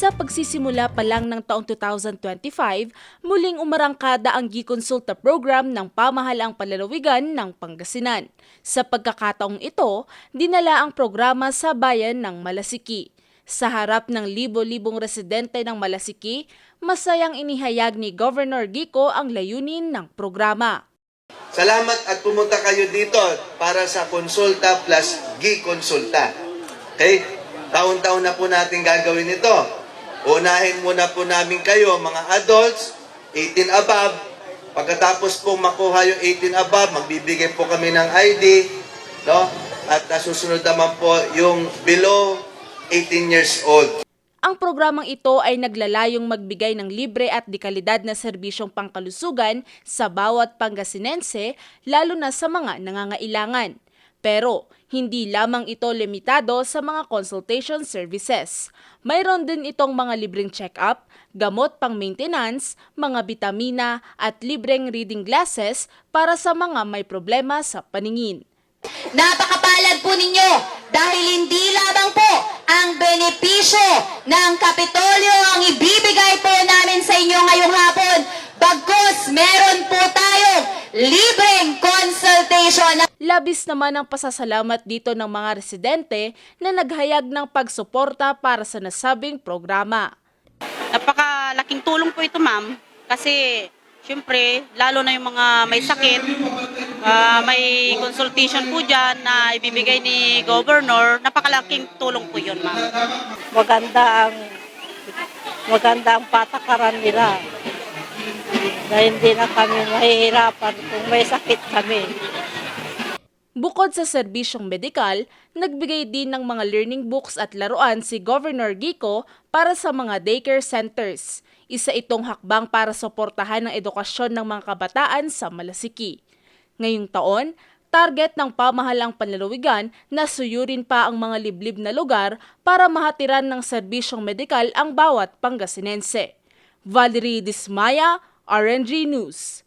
Sa pagsisimula pa lang ng taong 2025, muling umarangkada ang Gikonsulta program ng pamahalaang palalawigan ng Pangasinan. Sa pagkakataong ito, dinala ang programa sa bayan ng Malasiki. Sa harap ng libo-libong residente ng Malasiki, masayang inihayag ni Governor Gico ang layunin ng programa. Salamat at pumunta kayo dito para sa Konsulta plus G-Konsulta. Okay? Taon-taon na po natin gagawin ito. Unahin muna po namin kayo, mga adults, 18 above. Pagkatapos po makuha yung 18 above, magbibigay po kami ng ID. No? At uh, susunod naman po yung below 18 years old. Ang programang ito ay naglalayong magbigay ng libre at dekalidad na serbisyong pangkalusugan sa bawat Pangasinense, lalo na sa mga nangangailangan. Pero hindi lamang ito limitado sa mga consultation services. Mayroon din itong mga libreng check-up, gamot pang maintenance, mga bitamina at libreng reading glasses para sa mga may problema sa paningin. Napakapalad po ninyo dahil hindi lamang po ang benepisyo ng Kapitolyo ang ibibigay po namin sa inyo ngayong hapon. Bagkus, meron po tayong libreng consultation. Labis naman ang pasasalamat dito ng mga residente na naghayag ng pagsuporta para sa nasabing programa. Napakalaking tulong po ito, ma'am. Kasi, syempre, lalo na yung mga may sakit, ah, may consultation po dyan na ibibigay ni Governor. Napakalaking tulong po yun, ma'am. maganda ang maganda ang patakaran nila. Na hindi na kami mahihirapan kung may sakit kami. Bukod sa serbisyong medikal, nagbigay din ng mga learning books at laruan si Governor Gico para sa mga daycare centers. Isa itong hakbang para suportahan ang edukasyon ng mga kabataan sa Malasiki. Ngayong taon, target ng pamahalang panlalawigan na suyurin pa ang mga liblib na lugar para mahatiran ng serbisyong medikal ang bawat Pangasinense. Valerie Dismaya, RNG News.